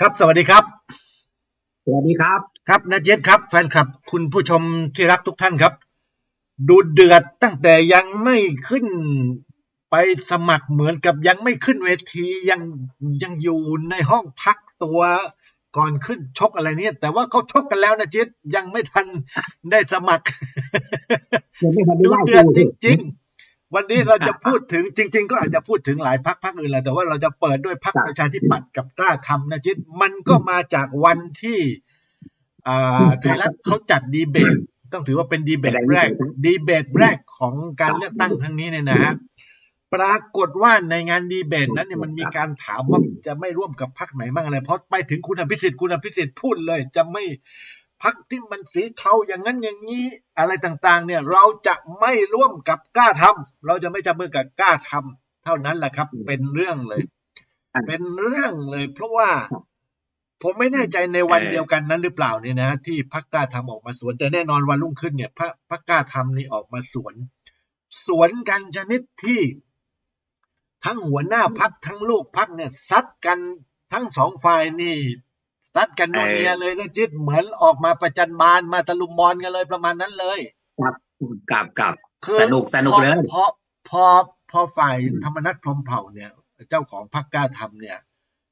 ครับ สวัสดีครับ สวัสดีครับ ครับนาเจษครับ แฟนคลับ คุณผู้ชมที่รักทุกท่านครับ ดูเดือดตั้งแต่ยังไม่ขึ้นไปสมัครเหมือนกับยังไม่ขึ้นเวทียังยังอยู่ในห้องพักตัวก่อนขึ้นชกอะไรเนี่ย แต่ว่าเขาชกกันแล้วนะเจษยังไม่ทันได้สมัครยังไม่ทันได้ดูไหว้เดือดครูจสิริง ๆ วันนี้เราจะพูดถึงจริง ๆ ก็อาจจะพูดถึงหลายพักพักอื่นแหละแต่ว่าเราจะเปิดด้วยพักประชาธิปัตย์กับกล้าทำนะจิตมันก็มาจากวันที่อ่าไทยรัฐเขาจัดดีเบต ต้องถือว่าเป็นดีเบตแรก ดีเบตแรกของการเลือกตั้งครั้งนี้เนี่ยนะฮะปรากฏว่าในงานดีเบตนั้นเนี่ยมันมีการถามว่าจะไม่ร่วมกับพักไหนบ้างอะไรเพราะไปถึงคุณอภิสิทธิ์คุณอภิสิทธิ์พูดเลย จะไม่ พักที่มันสีเทาอย่างนั้นอย่างนี้อะไรต่างๆเนี่ยเราจะไม่ร่วมกับกล้าทำเราจะไม่จับมือกับกล้าทำเท่านั้นแหละครับ เป็นเรื่องเลย เป็นเรื่องเลย เพราะว่าผมไม่แน่ใจในวันเออเดียวกันนั้นหรือเปล่าเนี่ยนะ ที่พักกล้าทำออกมาสวนแต่แน่นอนวันรุ่งขึ้นเนี่ยพระพักกล้าทำนี่ออกมาสวน สวนกันชนิดที่ ทั้งหัวหน้าพักทั้งลูกพักเนี่ยซัดกันทั้งสองฝ่ายนี่ ซัดกันนัวเนียเลยนะจิตเหมือนออกมาประจันบานมาตะลุมบอลกันเลยประมาณนั้นเลยกับกับคือสนุกสนุกพอเลยพอพอพอฝ่ายธรรมนัฐพรหมเผ่าเนี่ย เจ้าของพรรคกล้าทำเนี่ย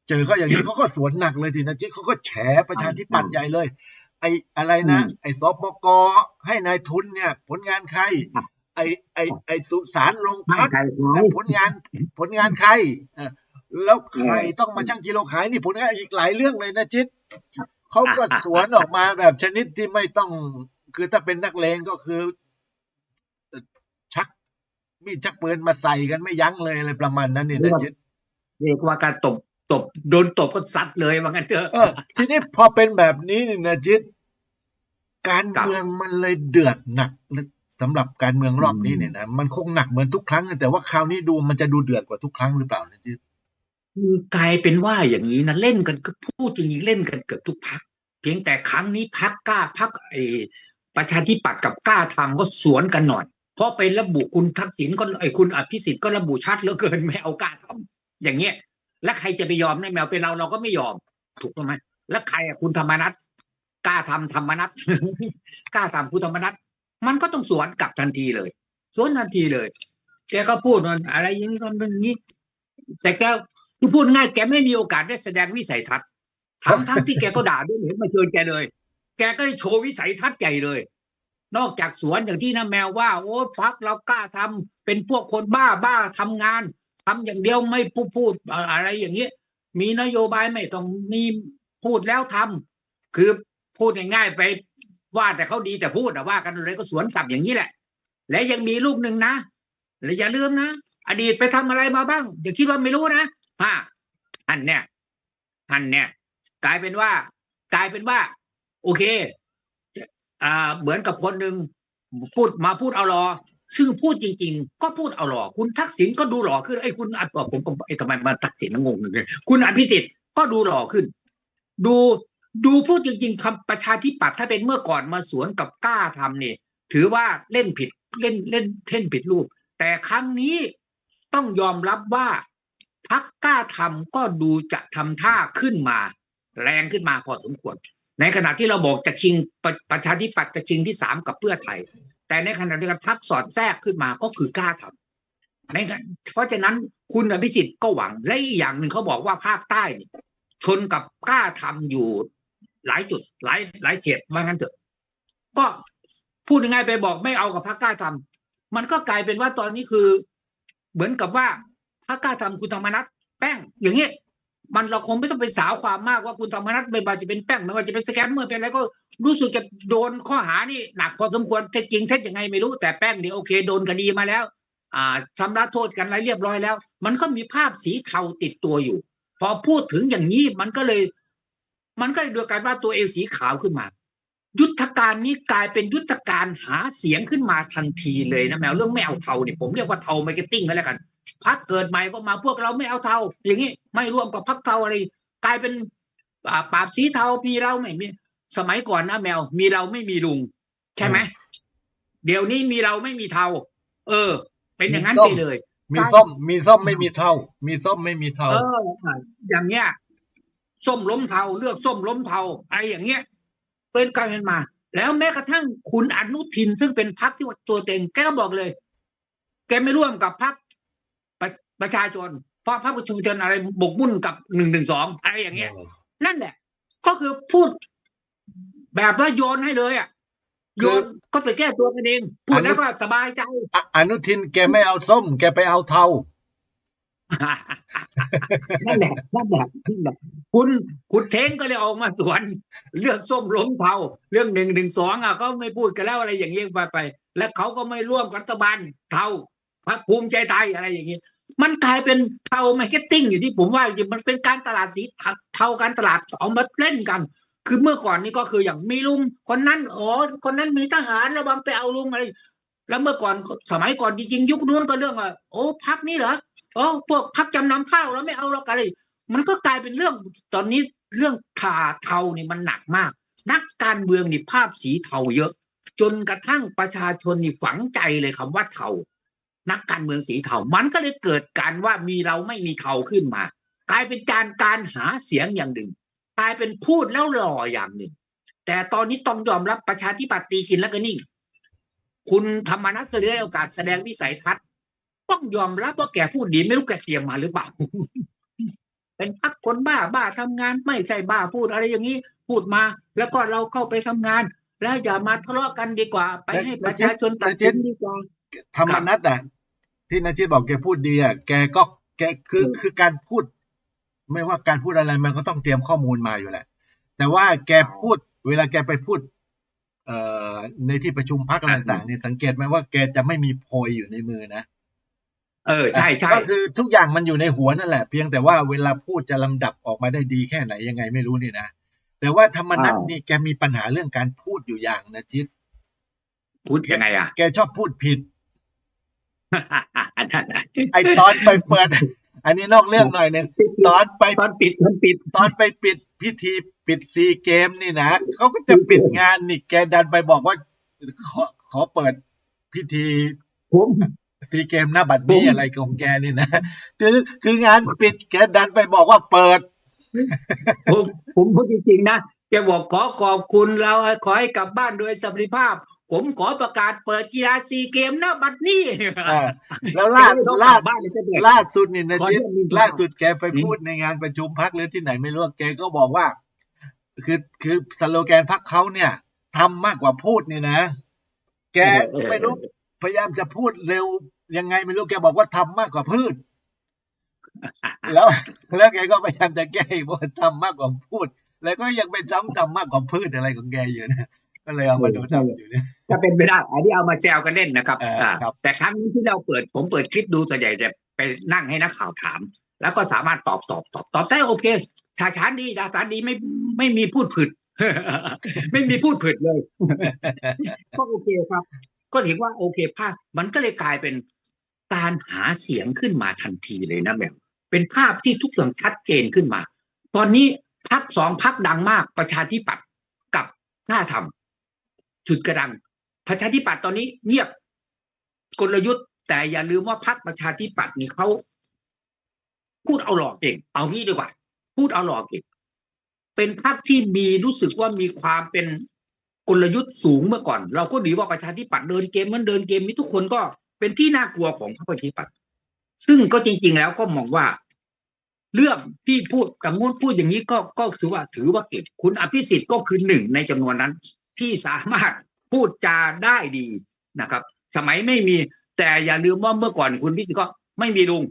เจอเขาอย่างนี้เขาก็สวนหนักเลยทีนะจิเขาก็แฉประชาธิปัตย์ใหญ่เลย ไอ้อะไรนะอืมไอ้สปกให้นายทุนเนี่ย ผลงานใครครับไอ้ไอ้ไอ้สุสานลงไม่พักใครขายผลงานผลงานใครเออ แล้วใครต้องมาชั่งกิโลขายนี่ผลงานอีกหลายเรื่องเลยนะจิตเขาก็สวนออกมาแบบชนิดที่ไม่ต้อง คือถ้าเป็นนักเลงก็คือ ชักมีดชักปืนมาใส่กันไม่ยั้งเลยอะไรประมาณนั้นเนี่ยนะจิตเรียกว่าการตบตบโดนตบก็ซัดเลยว่างั้นเถอะเออทีนี้พอเป็นแบบนี้นี่นะจิตการครับเมืองมันเลยเดือดหนักสำหรับการเมืองรอบนี้เนี่ยนะมันคงหนักเหมือนทุกครั้ง แต่ว่าคราวนี้ดูมันจะดูเดือดกว่าทุกครั้งหรือเปล่านะจิต คือกลายเป็นว่าอย่างนี้นะเล่นกันก็พูดจริงๆเล่นกันเกือบทุกพักเพียงแต่ครั้งนี้พักกล้าพักไอประชาธิปัตย์กับกล้าทำก็สวนกันหน่อย เพราะไประบุคุณทักษิณก็ไอคุณอภิสิทธิ์ก็ระบุชัดเหลือเกินไม่เอากล้าทำอย่างเงี้ย แล้วใครจะไปยอมในแมวเป็นเราเราก็ไม่ยอม ถูกต้องไหมแล้วใครอะคุณธรรมนัฐกล้าทำธรรมนัฐกล้าทำคุณธรรมนัฐมันก็ต้องสวนกลับทันทีเลย สวนทันทีเลยแกก็พูดว่าอะไรอย่างนี้ก็เป็นอย่างนี้แต่แก คือพูดง่ายแกไม่มีโอกาสได้แสดงวิสัยทัศน์ทั้งทั้งที่แกก็ด่าด้วยไม่เห็นมาเชิญแกเลย แกก็ได้โชว์วิสัยทัศน์ใหญ่เลย นอกจากสวนอย่างที่น้าแมวว่า โอ้พักเรากล้าทำเป็นพวกคนบ้าบ้าทำงานทำอย่างเดียวไม่พูดพูดอะไรอย่างนี้มีนโยบายไม่ต้องมีพูดแล้วทำคือพูดง่ายๆไปว่าแต่เขาดีแต่พูดแต่ว่ากันเลยก็สวนกลับอย่างนี้แหละ และยังมีลูกหนึ่งนะและอย่าลืมนะอดีตไปทำอะไรมาบ้าง อย่าคิดว่าไม่รู้นะ ฮะอันเนี่ยอันเนี่ย กลายเป็นว่า กลายเป็นว่า โอเคอ่าเหมือนกับคนหนึ่งพูดมาพูดเอาหรอ ซึ่งพูดจริง ๆ ก็พูดเอาหล่อคุณทักษิณก็ดูหล่อขึ้นไอ้คุณอผมก็ไอ้ทำไมมาทักษิณงงหนึ่งเลยคุณอภิสิทธิ์ก็ดูหล่อขึ้น ดูดูพูดจริง ๆคำประชาธิปัตย์ถ้าเป็นเมื่อก่อนมาสวนกับกล้าทำเนี่ยถือว่าเล่นผิดเล่นเล่นเล่นผิดรูป แต่ครั้งนี้ต้องยอมรับว่า พักกล้าทำก็ดูจะทำท่าขึ้นมา แรงขึ้นมาพอสมควร ในขณะที่เราบอกจะชิงประประชาธิปัตย์จะชิงที่สามกับเพื่อไทย แต่ในขณะเดียวกันพักสอดแทรกขึ้นมาก็คือกล้าทำในเพราะฉะนั้นคุณอภิสิทธิ์ก็หวังและอีกอย่างหนึ่งเขาบอกว่าภาคใต้ชนกับกล้าทำอยู่หลายจุดหลายหลายเขตว่างั้นเถอะ ก็พูดยังไงไปบอกไม่เอากับพรรคกล้าทำมันก็กลายเป็นว่าตอนนี้คือ เหมือนกับว่า พรรคกล้าทำคุณธรรมนัฐแป้ง อย่างเงี้ยมันเราคงไม่ต้องไปสาวความมากว่าคุณธรรมนัฐไม่ว่าจะเป็นแป้งไม่ว่าจะเป็นสแกมเมอร์เป็นอะไรก็รู้สึกจะโดนข้อหานี่หนักพอสมควรเท็จจริงเท็จยังไงไม่รู้แต่แป้งนี่โอเคโดนคดีมาแล้ว อ่าชำระโทษกันอะไรเรียบร้อยแล้ว มันก็มีภาพสีเทาติดตัวอยู่ พอพูดถึงอย่างนี้มันก็เลย มันก็เลยดูการว่าตัวเองสีขาวขึ้นมา ยุทธการนี้กลายเป็นยุทธการหาเสียงขึ้นมาทันทีเลยนะแมวเรื่องไม่เอาเทาเนี่ยผมเรียกว่าเทามาร์เก็ตติ้งก็แล้วกัน พักเกิดใหม่ก็มาพวกเราไม่เอาเทาอย่างนี้ไม่ร่วมกับพักเทาอะไร กลายเป็นอ่าปราบสีเทามีเราไม่มี สมัยก่อนนะแมว มีเราไม่มีลุง ใช่ไหมเดี๋ยวนี้มีเราไม่มีเทาเออ เป็นอย่างนั้นไปเลย มีส้ม มีส้มไม่มีเท่ามีส้มไม่มีเท่าเอออย่างเงี้ยส้มล้มเทาเลือกส้มล้มเทาอะไรอย่างเงี้ยเป็นการเป็นมา แล้วแม้กระทั่งคุณอนุทินซึ่งเป็นพรรคที่ว่าตัวเต็งแกก็บอกเลย แกไม่ร่วมกับพรรค ประประชาชน เพราะพรรคประชาชนอะไรบกมุ่นกับหนึ่งหนึ่งสองอะไรอย่างเงี้ย นั่นแหละ ก็คือพูด แบบว่าโยนให้เลยอะโยนก็ไปแก้ตัวกันเองพูดแล้วก็สบายใจอะอนุทินแกไม่เอาส้ม แกไปเอาเทานั่นแหละนั่นแหละนั่นแหละคุณคุณเท้งก็เลยออกมาสวน เรื่องส้มล้มเทาเรื่องหนึ่งหนึ่งสองอะก็ไม่พูดกันแล้วอะไรอย่างเงี้ยไปไป และเขาก็ไม่ร่วมกับรัฐบาลเทาพรรคภูมิใจไทยอะไรอย่างเงี้ย มันกลายเป็นเทามาร์เก็ตติ้งอยู่ที่ผมว่าอยู่มันเป็นการตลาดสีเทาการตลาดเอามาเล่นกัน คือเมื่อก่อนนี่ก็คืออย่างมีลุงคนนั้นอ๋อคนนั้นมีทหารระวังไปเอาลุงอะไรแล้วเมื่อก่อนสมัยก่อนจริงๆยุคนู้นก็เรื่องว่าโอ้พักนี้เหรออ๋อพวกพักจำนำข้าวแล้วไม่เอาแล้วกันเลยมันก็กลายเป็นเรื่องตอนนี้เรื่องขาเทานี่มันหนักมาก นักการเมืองนี่ภาพสีเทาเยอะ จนกระทั่งประชาชนนี่ฝังใจเลยคำว่าเทา นักการเมืองสีเทามันก็เลยเกิดการว่ามีเราไม่มีเทาขึ้นมา กลายเป็นการการหาเสียงอย่างหนึ่ง กลายเป็นพูดแล้วหล่ออย่างหนึ่ง แต่ตอนนี้ต้องยอมรับประชาธิปัตย์ตีกินแล้วก็นิ่ง คุณธรรมนัฐจะได้โอกาสแสดงวิสัยทัศน์ ต้องยอมรับว่าแกพูดดีไม่รู้แกเตรียมมาหรือเปล่าเป็นพักคนบ้าบ้าทำงาน ไม่ใช่บ้าพูดอะไรอย่างนี้พูดมา แล้วก็เราเข้าไปทำงาน แล้วอย่ามาทะเลาะกันดีกว่า ไปให้ประชาชนตัดสินดีกว่า ธรรมนัตอะ ที่นาจิตบอกแกพูดดีอะแกก็แกคืออืมคือการพูด ไม่ว่าการพูดอะไรมันก็ต้องเตรียมข้อมูลมาอยู่แหละ แต่ว่าแกพูด เวลาแกไปพูด เอ่อในที่ประชุมพักอะไรต่างๆเนี่ยสังเกตไหมว่าแกจะไม่มีโพยอยู่ในมือนะเออใช่ใช่ก็คือทุกอย่างมันอยู่ในหัวนั่นแหละ เพียงแต่ว่าเวลาพูดจะลำดับออกมาได้ดีแค่ไหนยังไงไม่รู้นี่นะแต่ว่าธรรมนัตนี่แกมีปัญหาเรื่องการพูดอยู่อย่างนะจิตพูดยังไงอะ แกชอบพูดผิดอันนั้นน่ะ ไอตอนไปเปิด อันนี้นอกเรื่องหน่อยหนึงตอนไปตอนปิดตอนปิด ตอนไปปิดพิธีปิดซีเกมนี่นะเขาก็จะปิดงานนี่แกดันไปบอกว่า ขอขอเปิดพิธีผมซีเกมหน้าบัตรนี้ผมอะไรของแกนี่นะคือคืองานปิดแกดันไปบอกว่าเปิด ผมผมพูดจริงๆนะแกบอกขอขอบคุณเราขอให้กลับบ้านโดยสวัสดิภาพ ผมขอประกาศเปิดกีฬาซีเกมนะบัดนี้อ่าแล้วล่าแกไม่ต้องกล่าลับบ้านเลยจะเดือดล่าสุดนี่นะขอจิเรื่องหนึ่งล่าสุดแกไปอืมพูดในงานประชุมพักหรือที่ไหนไม่รู้แกก็บอกว่า คือคือสโลแกนพักเขาเนี่ยทำมากกว่าพูดนี่นะ แกเออไม่รู้พยายามจะพูดเร็วยังไงไม่รู้แกบอกว่าทำมากกว่าพืช แล้วแล้วแกก็พยายามจะแก้อีกว่าทำมากกว่าพูด แล้วก็ยังไปซ้ำทำมากกว่าพืชอะไรของแกอยู่นะ ก็เลยเอามาดูทำอยู่เนี่ยจะเป็นไปได้อันนี้เอามาแซวกันเล่นนะครับเอออ่าครับแต่ครั้งนี้ที่เราเปิดผมเปิดคลิปดูส่วนใหญ่จะไปนั่งให้นักข่าวถาม แล้วก็สามารถตอบตอบตอบตอบได้โอเคชาชานดีดาษานดีไม่ไม่มีพูดผิดไม่มีพูดผิดเลยก็โอเคครับ ก็ถือว่าโอเคภาพมันก็เลยกลายเป็นการหาเสียงขึ้นมาทันทีเลยนะแมวเป็นภาพที่ทุกอย่างชัดเจนขึ้นมา ตอนนี้พักสองพักดังมากประชาธิปัตย์กับหน้าธร จุดกระดังประชาธิปัตย์ตอนนี้เงียบกลยุทธ์ แต่อย่าลืมว่าพักประชาธิปัตย์นี่เขาพูดเอาหลอกเก่ง เอางี้ดีกว่า พูดเอาหลอกเก่งเป็นพรรคที่มีรู้สึกว่ามีความเป็นกลยุทธ์สูงเมื่อก่อน เราก็ดีว่าประชาธิปัตย์เดินเกมมันเดินเกมนี้ทุกคนก็เป็นที่น่ากลัวของพรรคประชาธิปัตย์ซึ่งก็จริง ๆ แล้วก็มองว่า เรื่องที่พูดกังู้นพูดอย่างนี้ก็ก็ถือว่าถือว่าเก่งคุณอภิสิทธิ์ก็คือหนึ่งในจำนวนนั้น ที่สามารถพูดจาได้ดีนะครับ สมัยไม่มี แต่อย่าลืมว่าเมื่อก่อนคุณพิสิทธิ์ก็ไม่มีลุง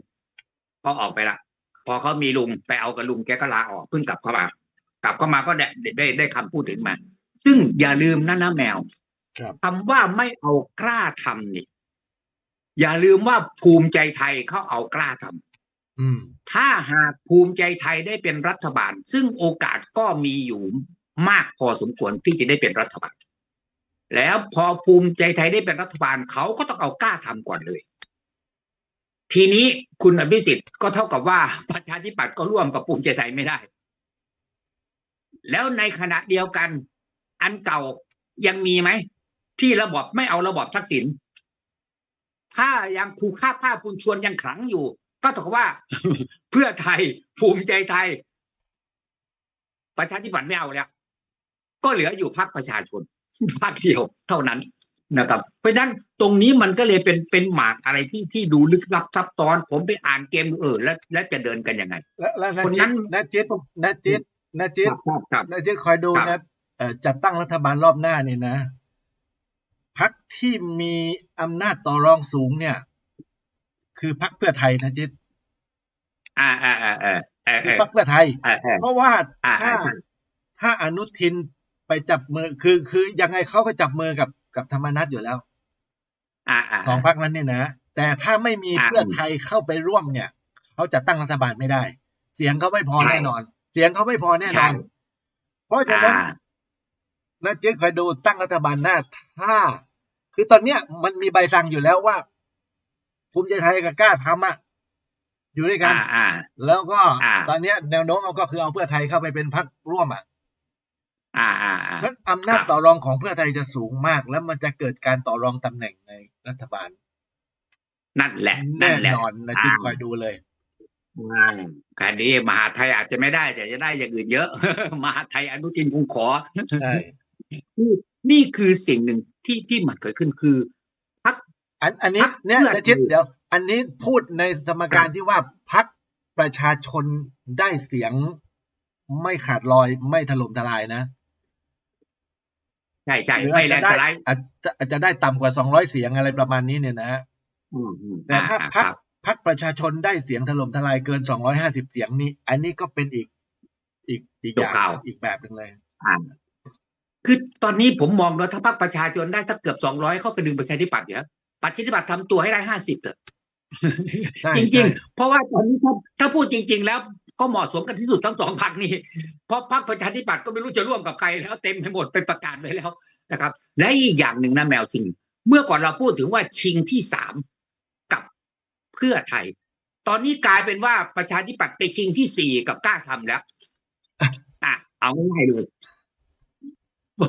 พอออกไปละพอเขามีลุงไปเอากับลุงแกก็ลาออกเพิ่งกลับเข้ามากลับเข้ามาก็ได้ได้ได้คำพูดถึงมา ซึ่งอย่าลืมนะนะแมวครับคำว่าไม่เอากล้าทำนี่อย่าลืมว่าภูมิใจไทยเขาเอากล้าทำอืมถ้าหากภูมิใจไทยได้เป็นรัฐบาล ซึ่งโอกาสก็มีอยู่ มากพอสมควรที่จะได้เป็นรัฐบาล แล้วพอภูมิใจไทยได้เป็นรัฐบาลเขาก็ต้องเอากล้าทำก่อนเลย ทีนี้คุณอภิสิทธิ์ก็เท่ากับว่าประชาธิปัตย์ก็ร่วมกับภูมิใจไทยไม่ได้ แล้วในขณะเดียวกัน อันเก่ายังมีไหม ที่ระบอบไม่เอาระบอบทักษิณถ้ายังผูกค่าผ้าปูนชวนยังขลังอยู่ ก็เท่ากับว่า เพื่อไทยภูมิใจไทย ประชาธิปัตย์ไม่เอาแล้ว ก็เหลืออยู่พรรคประชาชนพรรคเดียวเท่านั้นนะครับ เพราะฉะนั้นตรงนี้มันก็เลยเป็นเป็นหมากอะไรที่ที่ดูลึกลับซับซ้อน ผมไปอ่านเกมเออแล้วแล้วจะเดินกันยังไงแล้วแล้วนาคนจินั้ตนนาจิตนาจิตนาจิตครับครับนาจิตคอยดูครันะบเอ่อจัดตั้งรัฐบาลรอบหน้านี่นะพักที่มีอำนาจต่อรองสูงเนี่ย คือพักเพื่อไทยนะจิตอ่าอ่าอ่าอ่าเออเอคืออพักเพื่อไทยเออเออเพราะว่าอ่าถ้าอ่าถ้าอนุทิน ไปจับมือคือคือยังไงเขาก็จับมือกับกับธรรมนัตอยู่แล้วอ่าอ่าสองพักนั้นเนี่ยนะแต่ถ้าไม่มีอ่าเพื่อไทยเข้าไปร่วมเนี่ยเขาจะตั้งรัฐบาลไม่ได้ เสียงเขาไม่พอใช่แน่นอน เสียงเขาไม่พอแน่นใช่อน เพราะฉะนั้นอ่านะเจ๊คอยดูตั้งรัฐบาลหน้าถ้า คือตอนเนี้ยมันมีใบสั่งอยู่แล้วว่าภูมิใจไทยกับกล้าทำอะอยู่ด้วยกันอ่าอ่าแล้วก็อ่าตอนเนี้ยแนวโน้มมันก็คือเอาเพื่อไทยเข้าไปเป็นพรรคร่วมอะ อ่าอ่าอ่าเพราะอำนาจครับต่อรองของเพื่อไทยจะสูงมาก แล้วมันจะเกิดการต่อรองตำแหน่งในรัฐบาล นั่นแหละแน่นั่นแหละนอนนะจิ๊บอ่าคอยดูเลยอ่าการนี้มหาไทยอาจจะไม่ได้ แต่จะได้อย่างอื่นเยอะ มหาไทยอนุทินคงขอใช่นี่นี่คือสิ่งหนึ่งที่ที่มันเกิดขึ้นคือพักอันอันนี้พรรคเนี่ยเพื่อนะจิ๊บไทยเดี๋ยว อันนี้พูดในสมการที่ว่าพักประชาชนได้เสียงไม่ขาดลอยไม่ถล่มทลายนะ ใช่ใช่หรือไม่อาจแลจะนด์ได้สไลด์อาจจะอาจจะได้ต่ำกว่าสองร้อยเสียงอะไรประมาณนี้เนี่ยนะอืมอืมแต่ถ้าอ่พักครับพักประชาชนได้เสียงถล่มทลายเกินสองร้อยห้าสิบเสียงนี้อันนี้ก็เป็นอีกอีกอีกอย่างอีกแบบหนึ่งเลยอ่าคือตอนนี้ผมมองว่าถ้าพรรคประชาชนได้สักเกือบสองร้อยเข้าไปดึงประชาธิปัตย์อยู่แล้วประชาธิปัตย์ทำตัวให้ได้ห้าสิบเถอะใช่จริงใช่ๆเพราะว่าตอนนี้ถ้าถ้าพูดจริง ๆ แล้ว ก็เหมาะสมกันที่สุดทั้งสองพรรคนี่เพราะพรรคประชาธิปัตย์ก็ไม่รู้จะร่วมกับใครแล้วเต็มไปหมดไปประกาศไว้แล้วนะครับ และอีกอย่างหนึ่งนะแมวจริง เมื่อก่อนเราพูดถึงว่าชิงที่สามกับเพื่อไทย ตอนนี้กลายเป็นว่าประชาธิปัตย์ไปชิงที่สี่กับกล้าทำแล้วอะเอาง่ายเลย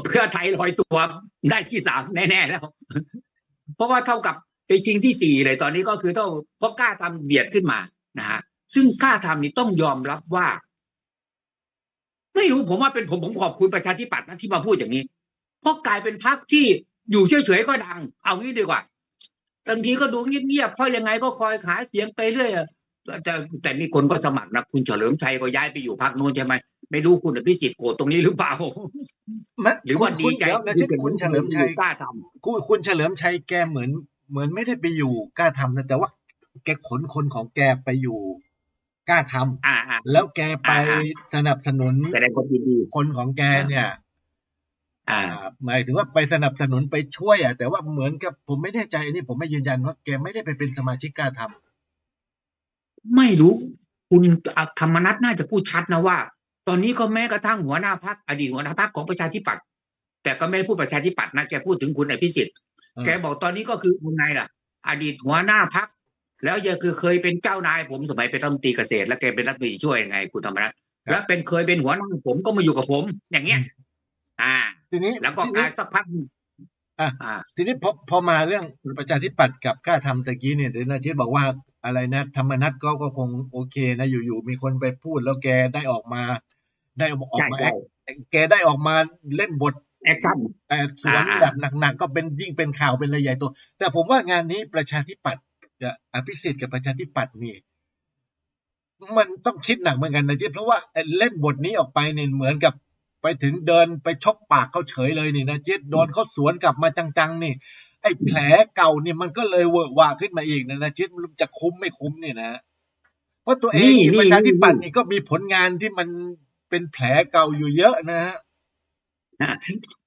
เพื่อไทยลอยตัวได้ที่สามแน่ๆแล้ว เพราะว่าเท่ากับไปชิงที่สี่เลยตอนนี้ก็คือเท่าเพราะกล้าทำเบียดขึ้นมานะฮะ ซึ่งกล้าทำนี่ต้องยอมรับว่า ไม่รู้ผมว่าเป็นผมผมขอบคุณประชาธิปัตย์นะที่มาพูดอย่างนี้ เพราะกลายเป็นพรรคที่อยู่เฉยๆก็ดัง เอางี้ดีกว่าบางทีก็ดูเงียบๆเพราะยังไงก็คอยหาเสียงไปเรื่อยอะแต่แต่มีคนก็สมัครนะคุณเฉลิมชัยก็ย้ายไปอยู่พรรคโน้นใช่ไหมไม่รู้คุณอภิสิทธิ์โกรธตรงนี้หรือเปล่ามันหรือว่าคุณดีใจคุณเดี๋ยวนะจิ๊บคุณเฉลิมชัยกล้าทคุณคุณเฉลิมชัยแกเหมือน เหมือนไม่ได้ไปอยู่กล้าทำนะแต่ว่าแกขนคนของแกไปอยู่ กล้าทำำอ่าอ่าแล้วแกไปอ่าสนับสนุนแสดงความยินดีคนของแกเนี่ยอ่าอ่า หมายถึงว่าไปสนับสนุนไปช่วยอะแต่ว่าเหมือนกับผมไม่แน่ใจอันนี้ผมไม่ยืนยันว่าแกไม่ได้ไปเป็นสมาชิกกล้าทำไม่รู้ คุณธรรมนัฐน่าจะพูดชัดนะว่า ตอนนี้ก็แม้กระทั่งหัวหน้าพักอดีตหัวหน้าพักของประชาธิปัตย์แต่ก็ไม่ได้พูดประชาธิปัตย์นะแกพูดถึงคุณอภิสิทธิ์อืมแกบอกตอนนี้ก็คือยังไงล่ะ อดีตหัวหน้าพัก แล้วยังคือเคยเป็นเจ้านายผมสมัยเป็นรัฐมนตรีเกษตร แล้วแกเป็นรัฐมนตรีช่วยยังไงคุณธรรมนัฐแล้วเป็นเคยเป็นหัวหน้าผมก็มาอยู่กับผม อย่างเงี้ย อ่า ทีนี้แล้วก็ทีกานี้รสักพักหนึ่งอะอ่าทีนี้พอพอมาเรื่องประชาธิปัตย์กับกล้าทำตะกี้เนี่ยเดยวนาชิตบอกว่าอะไรนะ ธรรมนัตก็ก็คงโอเคนะอยู่ๆมีคนไปพูดแล้วแกได้ออกมา ได้ออกใช่มาใช่แกได้ออกมาเล่นบทแอคชั่นเอ่อสวนอ่าแบบหนักๆก็เป็นยิ่งเป็นข่าวเป็นระยใหญ่โตัวแต่ผมว่างานนี้ประชาธิปัตย์ กับอภิสิทธิ์กับประชาธิปัตย์นี่มันต้องคิดหนักเหมือนกันนะจิ๊บเพราะว่าเล่นบทนี้ออกไปเนี่ยเหมือนกับไปถึงเดินไปชกปากเขาเฉยเลยนี่นะจิ๊บโดนเขาสวนกลับมาจังๆ นี่ไอ้แผลเก่าเนี่ยมันก็เลยเวอะหวาขึ้นมาอีกนะนะจิ๊บมันจะคุ้มไม่คุ้มเนี่ยนะเพราะตัวเองประชาธิปัตย์นี่นี่ก็มีผลงานที่มันเป็นแผลเก่าอยู่เยอะนะฮะ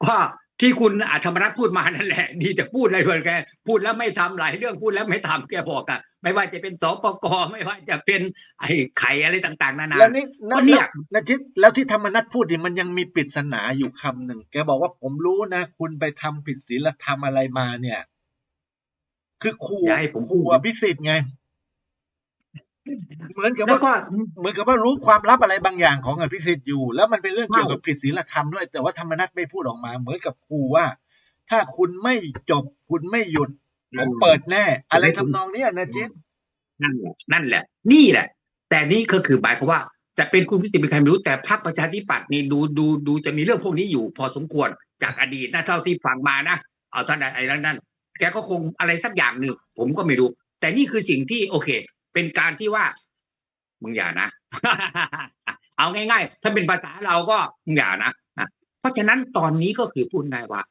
ก็ ที่คุณอาธรรมรัฐพูดมานั่นแหละ ดีแต่พูดอะไรเพื่อนแกพูดแล้วไม่ทำหลายเรื่องพูดแล้วไม่ทำแกบอกอะไม่ว่าจะเป็นสปกไม่ว่าจะเป็นไอ้ไข่อะไรต่าง ๆ นานาแล้วนี่ก็เนี่ยนะจิ๊บแล้วที่ธรรมนัฐพูดนี่มันยังมีปริศนาอยู่คำหนึ่งแกบอกว่าผมรู้นะ คุณไปทำผิดศีลธรรมอะไรมาเนี่ย คือครูอย่าให้ผมครูพูดอภิสิทธิ์ไง เหมือนกับแล้วว่าก็เหมือนกับว่ารู้ความลับอะไรบางอย่างของอภิสิทธิ์อยู่ แล้วมันเป็นเรื่องใช่เกี่ยวกับผิดศีลธรรมด้วย แต่ว่าธรรมนัฐไม่พูดออกมา เหมือนกับครูว่า ถ้าคุณไม่จบคุณไม่หยุดผมเปิดแน่ อะไรทำนองเนี้ยนะจิ๊บนั่นแหละนั่นแหละ นี่แหละ แต่นี่ก็คือหมายความว่าจะเป็นคุณพิสิทธิ์เป็นใครไม่รู้แต่พรรคประชาธิปัตย์นี่ดูดูดูจะมีเรื่องพวกนี้อยู่ พอสมควรจากอดีตนะเท่าที่ฟังมานะเอาท่านไอ้นั่นนั่นแกก็คงอะไรสักอย่างหนึ่งผมก็ไม่รู้ แต่นี่คือสิ่งที่โอเค เป็นการที่ว่ามึงอย่านะ เอาง่าย ๆ ถ้าเป็นภาษาเราก็มึงอย่านะเพราะฉะนั้นตอนนี้ก็คือพูดง่ายว่า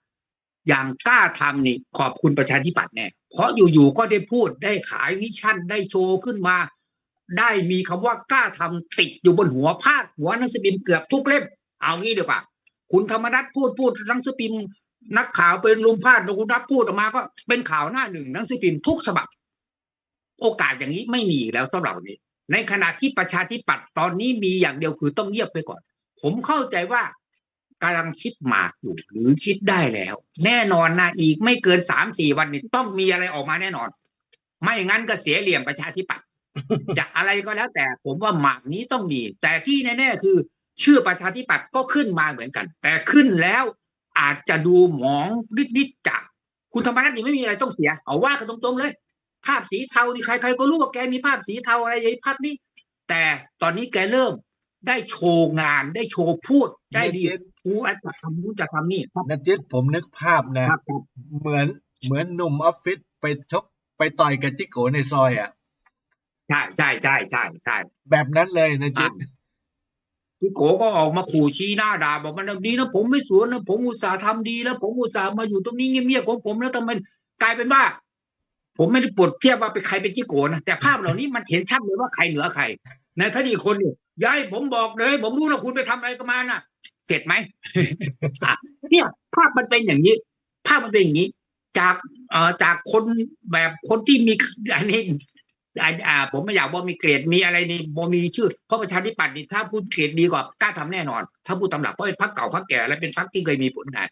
อย่างกล้าทำนี่ขอบคุณประชาธิปัตย์แน่เพราะอยู่ๆก็ได้พูดได้ขายวิชั่นได้โชว์ขึ้นมา ได้มีคำว่ากล้าทำติดอยู่บนหัวพาดหัวหนังสือพิมพ์เกือบทุกเล่มเอางี้เดีกว่าคุณธรรมนัฐพูดพูดหนังสือพิมพ์นักข่าวเป็นลุมพาดคุณนัทพูดออกมาก็เป็นข่าวหน้าหนึ่งหนังสือพิมพ์ทุกฉบับ โอกาสอย่างนี้ไม่มีอีกแล้วสำหรับวันนี้ ในขณะที่ประชาธิปัตย์ตอนนี้มีอย่างเดียวคือต้องเงียบไปก่อน ผมเข้าใจว่ากำลังคิดหมากอยู่หรือคิดได้แล้ว แน่นอนนะอีกไม่เกินสามสี่วันนี้ต้องมีอะไรออกมาแน่นอน ไม่งั้นก็เสียเหลี่ยมประชาธิปัตย์จะอะไรก็แล้วแต่ผมว่าหมากนี้ต้องมี แต่ที่แน่ๆคือ ชื่อประชาธิปัตย์ก็ขึ้นมาเหมือนกัน แต่ขึ้นแล้วอาจจะดูหมองนิดๆจากคุณธรรมนัฐนี่ไม่มีอะไรต้องเสีย เอาว่ากันตรงๆเลย ภาพสีเทานี่ใครๆก็รู้ว่าแกมีภาพสีเทาอะไรในภาพนี้แต่ตอนนี้แกเริ่มได้โชว์งานได้โชว์พูดได้ดีผู้อาจจะทำนู้นจะทำนี่ครับนะจิตผมนึกภาพนะครับครับเหมือนเหมือนหนุ่มออฟฟิศไปชกไปต่อยกับจิโกในซอยอะใช่ใช่ใช่ใช่ใช่แบบนั้นเลยนะจิตพี่โกก็ออกมาขู่ชี้หน้าด่าบอกมันดีนะผมไม่สวนนะผมอุตส่าห์ทำดีแล้ว ผมอุตส่าห์มาอยู่ตรงนี้เงียบๆของผมแล้วทำไมกลายเป็นว่า ผมไม่ได้ปวดเทียบว่าเป็นใครเป็นจิโกนะแต่ภาพเหล่านี้มันเห็นชัดเลยว่าใครเหนือใครในถ้าดีคนเนี่ยยายผมบอกเลย ผมรู้นะคุณไปทำอะไรกันมาน่ะเสร็จไหมเนี่ย ภาพมันเป็นอย่างนี้ ภาพมันเป็นอย่างนี้ จากเอ่อจากคนแบบคนที่มีอันนี้อ่าอ่าผมไม่อยากบอกมีเกรดมีอะไรนี่บอมีชื่อเพราะประชาธิปัตย์นี่ถ้าพูดเกรดดีกว่ากล้าทำแน่นอน ถ้าพูดตำหลักเพราะเป็นพรรคเก่าพรรคแก่และเป็นพรรคที่เคยมีผลงาน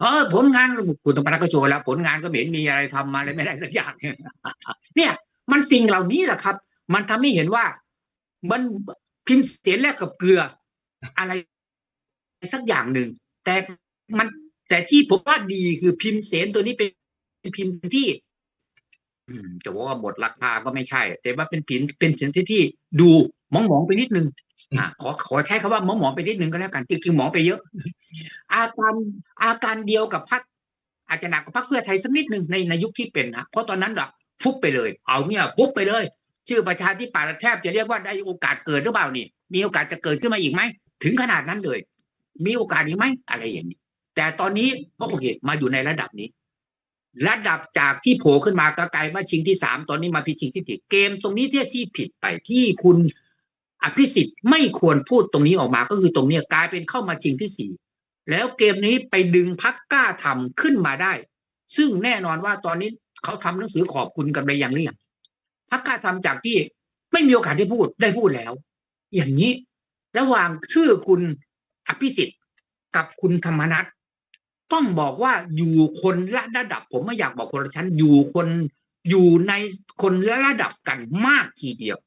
เออผลงานคุณธรรมนัฐก็โชว์แล้ว ผลงานก็เห็นมีอะไรทำมาเลยไม่ได้สักอย่างเนี่ย มันสิ่งเหล่านี้แหละครับ มันทำให้เห็นว่า มันพิมพ์เสียนแลกกับเกลืออะไรสักอย่างหนึ่ง แต่มันแต่ที่ผมว่าดีคือพิมพ์เสียนตัวนี้เป็นพิมพ์ที่จะบอกว่าหมดราคาก็ไม่ใช่ แต่ว่าเป็นพิมพ์เป็นเสียงที่ที่ดู มองมองๆไปนิดนึงอ่าขอขอใช้คำว่ามองมองๆไปนิดนึงก็แล้วกันจริงๆหมองไปเยอะ อาการอาการเดียวกับพักอาจจะหนักกว่าพักเพื่อไทยสักนิดหนึ่งในในยุคที่เป็นนะเพราะตอนนั้นแบบฟุบไปเลย เอาเนี่ยฟุบไปเลย ชื่อประชาธิปัตย์แทบจะเรียกว่าได้โอกาสเกิดหรือเปล่านี่ มีโอกาสจะเกิดขึ้นมาอีกไหมถึงขนาดนั้นเลย มีโอกาสอีกไหมอะไรอย่างนี้ แต่ตอนนี้ก็โอเค มาอยู่ในระดับนี้ ระดับจากที่โผล่ขึ้นมาก็กลายมาชิงที่สามตอนนี้มาพิชิงที่สี่เกมตรงนี้ที่ที่ผิดไปที่คุณ อภิสิทธิ์ไม่ควรพูดตรงนี้ออกมาก็คือตรงเนี้ยกลายเป็นเข้ามาชิงที่สี่แล้วเกมนี้ไปดึงพักกล้าทำขึ้นมาได้ ซึ่งแน่นอนว่าตอนนี้เขาทำหนังสือขอบคุณกันไปอยังหรือยังพักกล้าทำจากที่ไม่มีโอกาสได้พูดได้พูดแล้ว อย่างนี้ระหว่างชื่อคุณอภิสิทธิ์กับคุณธรรมนัฐต้องบอกว่าอยู่คนละระดับ ผมไม่อยากบอกคนละชั้นอยู่คนอยู่ในคนละระดับกันมากทีเดียว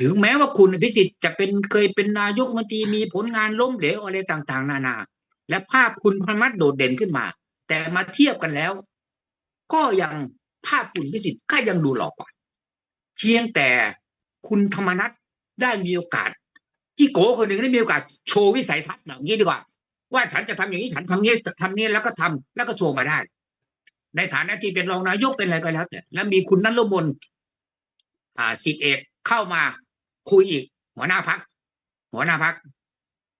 ถึงแม้ว่าคุณอภิสิทธิ์จะเป็นเคยเป็นนายกมนตรีมีผลงานล้มเหลวอะไรต่าง ๆ นานา และภาพคุณธรรมนัฐโดดเด่นขึ้นมา แต่มาเทียบกันแล้ว ก็ยังภาพคุณอภิสิทธิ์ก็ยังดูหลอกกว่า เพียงแต่คุณธรรมนัฐได้มีโอกาสที่โกคนหนึ่งได้มีโอกาสโชว์วิสัยทัศน์แบบนี้ดีกว่า ว่าฉันจะทำอย่างนี้ฉันทำนี้ทำนี้แล้วก็ทำแล้วก็โชว์มาได้ ในฐานะที่เป็นรองนายกเป็นอะไรก็แล้วแต่ แล้วมีคุณนันลมนอ่าสิทธิเอก เข้ามาคุยอีก หัวหน้าพักหัวหน้าพัก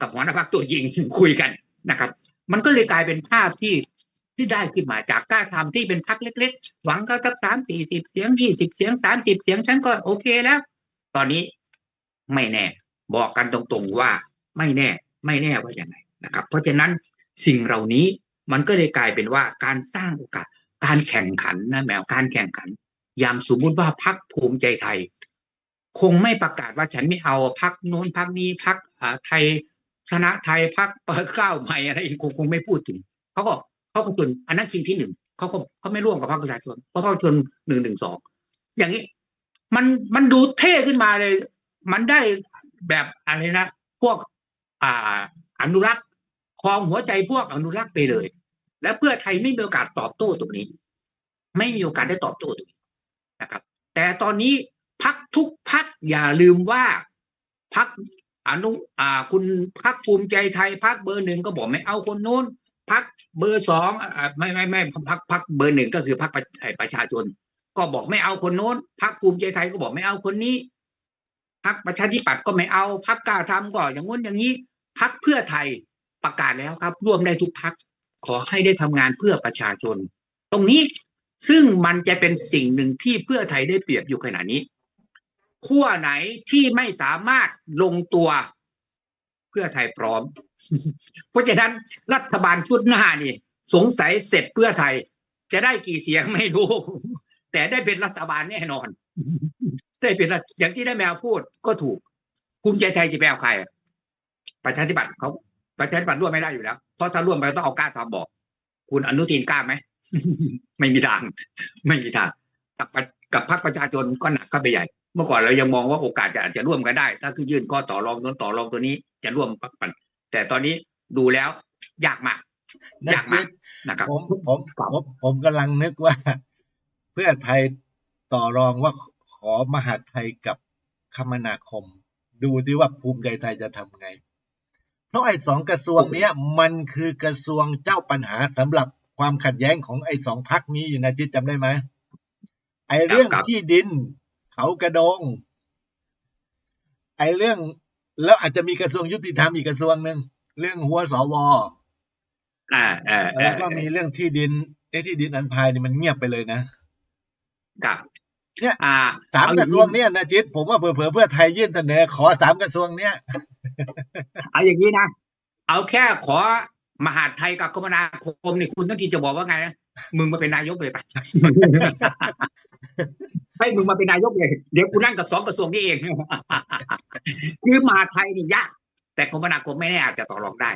กับหัวหน้าพักตัวจริงคุยกันนะครับ มันก็เลยกลายเป็นภาพที่ที่ได้ขึ้นมาจากกล้าทำที่เป็นพักเล็ก ๆ หวังก็สักสามสี่สิบเสียงยี่สิบเสียงสามสิบเสียงฉันก็โอเคแล้ว ตอนนี้ไม่แน่ บอกกันตรงๆว่าไม่แน่ ไม่แน่ว่าอย่างไรนะครับ เพราะฉะนั้นสิ่งเหล่านี้มันก็เลยกลายเป็นว่าการสร้างโอกาสการแข่งขันนะแมวการแข่งขัน อย่างสมมุติว่าพักภูมิใจไทย คงไม่ประกาศว่าฉันไม่เอาพักโน้นพักนี้พักไทยชนะไทยพักเปิดก้าวใหม่อะไรคงคงไม่พูดถึงเขาก็เขาก็ตุนอันนั้นชิงที่หนึ่งเขาก็เขาไม่ร่วมกับพรรคประชาชนเพราะพรรคประชาชนหนึ่งหนึ่งสองอย่างนี้ มันมันดูเท่ขึ้นมาเลย มันได้แบบอะไรนะพวกอ่าอนุรักษ์ครองหัวใจพวกอนุรักษ์ไปเลย และเพื่อไทยไม่มีโอกาสตอบโต้ตรงนี้ ไม่มีโอกาสได้ตอบโต้ตรงนี้นะครับ แต่ตอนนี้ พักทุกพักอย่าลืมว่าพักอนุอ่าคุณพักภูมิใจไทยพักเบอร์หนึ่งก็บอกไม่เอาคนนู้นพักเบอร์สองไม่ไม่ไม่พักพักเบอร์หนึ่งก็คือพักประชาชน ก็บอกไม่เอาคนโน้นพักภูมิใจไทยก็บอกไม่เอาคนนี้พักประชาธิปัตย์ก็ไม่เอาพักกล้าทำก็อย่างงู้นอย่างนี้พักเพื่อไทยประกาศแล้วครับ ร่วมได้ทุกพักขอให้ได้ทำงานเพื่อประชาชน ตรงนี้ซึ่งมันจะเป็นสิ่งหนึ่งที่เพื่อไทยได้เปรียบอยู่ขณะนี้ ขั้วไหนที่ไม่สามารถลงตัวเพื่อไทยพร้อม เพราะฉะนั้นรัฐบาลชุดหน้านี่ สงสัยเสร็จเพื่อไทย จะได้กี่เสียงไม่รู้ แต่ได้เป็นรัฐบาลแน่นอน ได้เป็นรัฐอย่างที่ได้แมวพูดก็ถูกภูมิใจไทยจะไปเอาใครประชาธิปัตย์เขาประชาธิปัตย์ร่วมไม่ได้อยู่แล้ว เพราะถ้าร่วมไปต้องเอากล้าทำบอก คุณอนุทินกล้าไหมไม่มีทาง ไม่มีทาง กับกับพรรคประชาชนก็หนักก็ไปใหญ่ มื่อก่อนเรายังมองว่าโอกาสจะอาจจะร่วมกันได้ ถ้าคือยื่นข้อต่อรองตัวต่อรองตัวนี้จะร่วมปักปันแต่ตอนนี้ดูแล้วยากมากนะยากจิมากตนะครับผมผมครับผมผมกำลังนึกว่า เพื่อไทยต่อรองว่าขอมหาดไทยกับคมนาคม ดูที่ว่าภูมิใจไทยจะทำไง เพราะไอ้สองกระทรวงเนี้ย มันคือกระทรวงเจ้าปัญหาสำหรับความขัดแย้งของไอ้สองพักนี้อยู่นะจิตจำได้ไหมไอ้เรื่องครับที่ดิน เขากระโดง ไอ้เรื่องแล้วอาจจะมีกระทรวงยุติธรรมอีกกระทรวงหนึ่งเรื่องหัวสวอ่าเออเอแล้วอก็มีเรื่องที่ดินไอ้ที่ดินอันพายนี่มันเงียบไปเลยนะครับเนี่ยอ่าสามเอากอย่าระงทรวงเนี่ยนะจิตผมว่าเผื่อๆเพื่อไทยยื่นเสนอ ขอสามกระทรวงเนี้ยเอาอย่างนี้นะเอาแค่ขอมหาดไทยกับคมนาคมนี่คุณต้องทีจะบอกว่าไงนะมึงมาเป็นนายกเลยไป ให้มึงมาเป็นนายกเลยเดี๋ยวกูนั่งกับสองกระทรวงนี้เองคือมาไทยนี่ยากแต่คมนาคมไม่แน่อาจจะต่อรองได้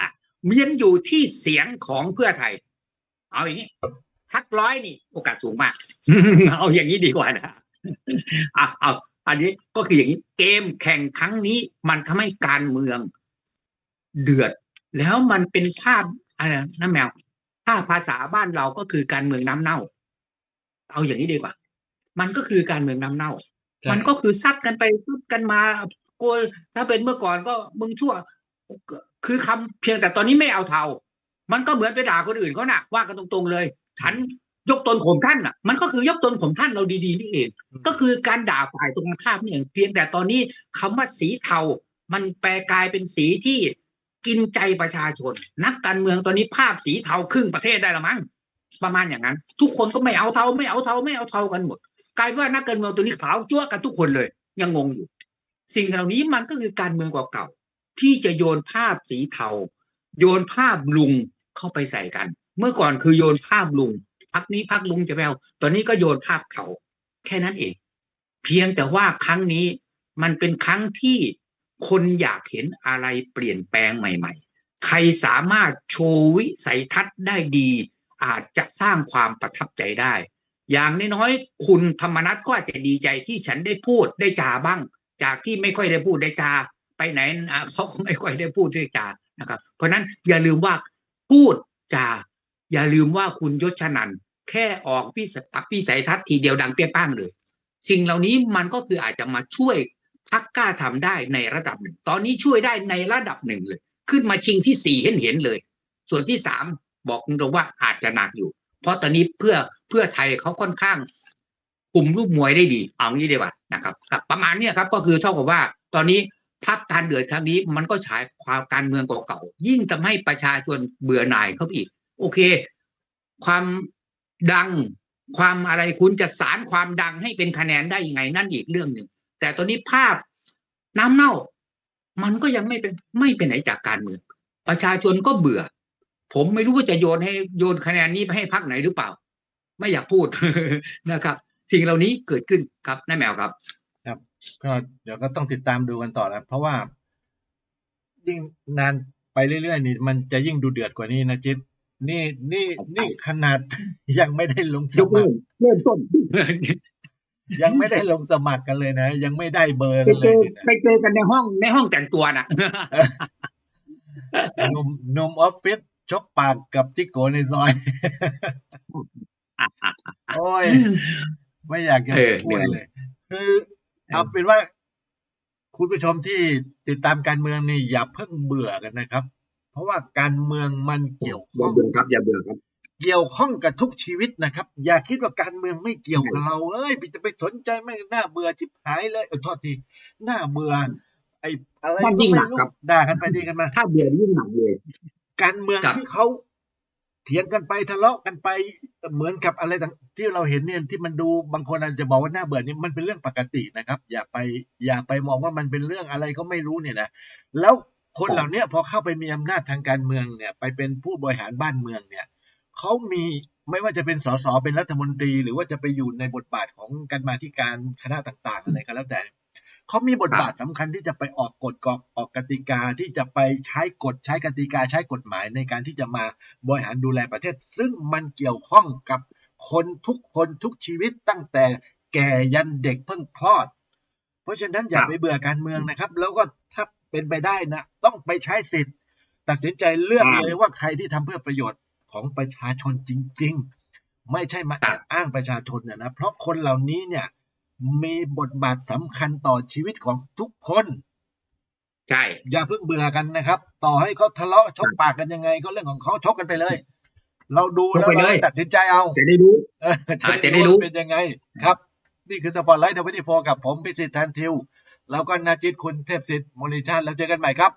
อะเมียนอยู่ที่เสียงของเพื่อไทย เอาอย่างนี้สักร้อยนี่ โอกาสสูงมาก เอาอย่างนี้ดีกว่านะอะเอาอันนี้ก็คืออย่างนี้ เกมแข่งครั้งนี้ มันทำให้การเมืองเดือด แล้วมันเป็นภาพอะไรนะแมว ถ้าภาษาบ้านเราก็คือการเมืองน้ำเน่า เอาอย่างนี้ดีกว่า มันก็คือการเมืองน้ำเน่าใช่มันก็คือซัดกันไปซัดกันมาโกยถ้าเป็นเมื่อก่อนก็มึงชั่ว คือคำเพียงแต่ตอนนี้ไม่เอาเทามันก็เหมือนไปด่าคนอื่นเขาน่ะว่ากันตรงๆเลยฉันยกตนข่มท่านน่ะ มันก็คือยกตนข่มท่านเราดีๆนี่เอง ก็คือการด่าฝ่ายตรงกันข้ามนี่เองเพียงแต่ตอนนี้คำว่าสีเทา มันแปลกลายเป็นสีที่กินใจประชาชน นักการเมืองตอนนี้ภาพสีเทาครึ่งประเทศได้ละมั้งประมาณอย่างนั้น ทุกคนก็ไม่เอาเทาไม่เอาเทาไม่เอาเทากันหมด กลายเป็นว่านักการเมืองตัวนี้ขาวจั่วกันทุกคนเลย ยังงงอยู่ สิ่งเหล่านี้มันก็คือการเมืองเก่าๆที่จะโยนภาพสีเทาโยนภาพลุงเข้าไปใส่กัน เมื่อก่อนคือโยนภาพลุงพักนี้พักลุงจะแววตอนนี้ก็โยนภาพเขา แค่นั้นเอง เพียงแต่ว่าครั้งนี้มันเป็นครั้งที่คนอยากเห็นอะไรเปลี่ยนแปลงใหม่ ๆ ใครสามารถโชว์วิสัยทัศน์ได้ดี อาจจะสร้างความประทับใจได้ อย่างน้อยๆคุณธรรมนัฐก็อาจจะดีใจที่ฉันได้พูดได้จาบ้าง จากที่ไม่ค่อยได้พูดได้จาไปไหนเขาก็ไม่ค่อยได้พูดได้จานะครับ เพราะนั้นอย่าลืมว่าพูดจาอย่าลืมว่าคุณยศชนันแค่ออกวิสัยวิสัยทัศน์ทีเดียวดังเปี้ยป้างเลย สิ่งเหล่านี้มันก็คืออาจจะมาช่วยพักกล้าทำได้ในระดับหนึ่ง ตอนนี้ช่วยได้ในระดับหนึ่งเลย ขึ้นมาชิงที่สี่เห็นเห็นเลย ส่วนที่สามบอกตรงว่าอาจจะหนักอยู่ ราะตอนนี้เพื่อเพื่อไทยเขาค่อนข้างกลุ่มลูกมวยได้ดีเอางี้ดีกว่านะครับครับประมาณนี้ครับก็คือเท่ากับว่า ตอนนี้พักการเดือดครั้งนี้มันก็ฉายความการเมืองเก่าๆยิ่งทำให้ประชาชนเบื่อหน่ายเขาอีก โอเค ความดังความอะไรคุณจะสารความดังให้เป็นคะแนนได้ยังไงนั่นอีกเรื่องหนึ่งแต่ตอนนี้ภาพน้ำเน่า มันก็ยังไม่เป็นไม่เป็นไหนจากการเมืองประชาชนก็เบื่อ ผมไม่รู้ว่าจะโยนให้โยนคะแนนนี้ไปให้พักไหนหรือเปล่า ไม่อยากพูดนะครับ สิ่งเหล่านี้เกิดขึ้นครับนายแมวครับ ก็เดี๋ยวก็ต้องติดตามดูกันต่อแล้วเพราะว่า ยิ่งนานไปเรื่อยๆนี่มันจะยิ่งดูเดือดกว่านี้นะจิตนี่นี่นี่ขนาดยังไม่ได้ลงสยกมัเริ่ครมเริ่มต้นยังไม่ได้ลงสมัครกันเลยนะ ยังไม่ได้เบอร์ไปกันเลเจยอนี่นะไปเจอกันในห้องในห้องแต่งตัวน่ะหนุ่มหนุ่มออฟฟิศ ชกปากกับจิโกในซอย โอ้ย ไม่อยากจะเออพูดเหนื่อยเลย คือเอาเป็นว่า คุณผู้ชมที่ติดตามการเมืองนี่อย่าเพิ่งเบื่อกันนะครับ เพราะว่าการเมืองมันเกี่ยวอย่าข้องเบื่อครับ อย่าเบื่อครับ เกี่ยวข้องกับทุกชีวิตนะครับ อย่าคิดว่าการเมืองไม่เกี่ยวกับเราเอ้ยไปจะไปสนใจไม่น่าเบื่อชิบหายเลยเออโทษทีน่าเบื่อไอ้อะไรมันก็ยิ่งหไม่นักรู้ครับด่ากันไปดีกันมา ถ้าเบื่อยิ่งหนักเลย การเมืองครับที่เขาเถียงกันไปทะเลาะกันไปเหมือนกับอะไรต่างที่เราเห็นเนี่ยที่มันดูบางคนอาจจะบอกว่าน่าเบื่อนี่มันเป็นเรื่องปกตินะครับ อย่าไปอย่าไปมองว่ามันเป็นเรื่องอะไรก็ไม่รู้เนี่ยนะแล้วคนเหล่าเนี้ยพอเข้าไปมีอำนาจทางการเมืองเนี่ย ไปเป็นผู้บริหารบ้านเมืองเนี่ยเขามีไม่ว่าจะเป็นสสเป็นรัฐมนตรี หรือว่าจะไปอยู่ในบทบาทของการมาธิการคณะต่างๆอะไรก็แล้วแต่ เขามีบทบาทสำคัญที่จะไปออกกฎกออกกติกาที่จะไปใช้กฎใช้กติกาใช้กฎหมายในการที่จะมาบริหารดูแลประเทศ ซึ่งมันเกี่ยวข้องกับคนทุกคนทุกชีวิตตั้งแต่แก่ยันเด็กเพิ่งคลอด เพราะฉะนั้นอย่าครับไปเบื่อการเมืองนะครับ แล้วก็ถ้าเป็นไปได้นะ ต้องไปใช้สิทธิ์ ตัดสินใจเลือกเลยว่าใครที่ทำเพื่อประโยชน์ของประชาชนจริง ๆ ไม่ใช่มาแอบอ้างประชาชนนะนะเพราะคนเหล่านี้เนี่ย มีบทบาทสำคัญต่อชีวิตของทุกคน ใช่ อย่าเพิ่งเบื่อกันนะครับ ต่อให้เขาทะเลาะชกปากกันยังไง ก็เรื่องของเขาชกกันไปเลย เราดูแล้วเราตัดสินใจเอาจะได้รู้เอออ่าจะได้รู้ว่าเป็นยังไงครับ นี่คือสปอร์ตไลท์ทวิตี้โฟกับผมพิสิทธิ์ทันทิว แล้วก็นาจิตคุณเทพสิทธิ์มนิชาติแล้วเจอกันใหม่ครับ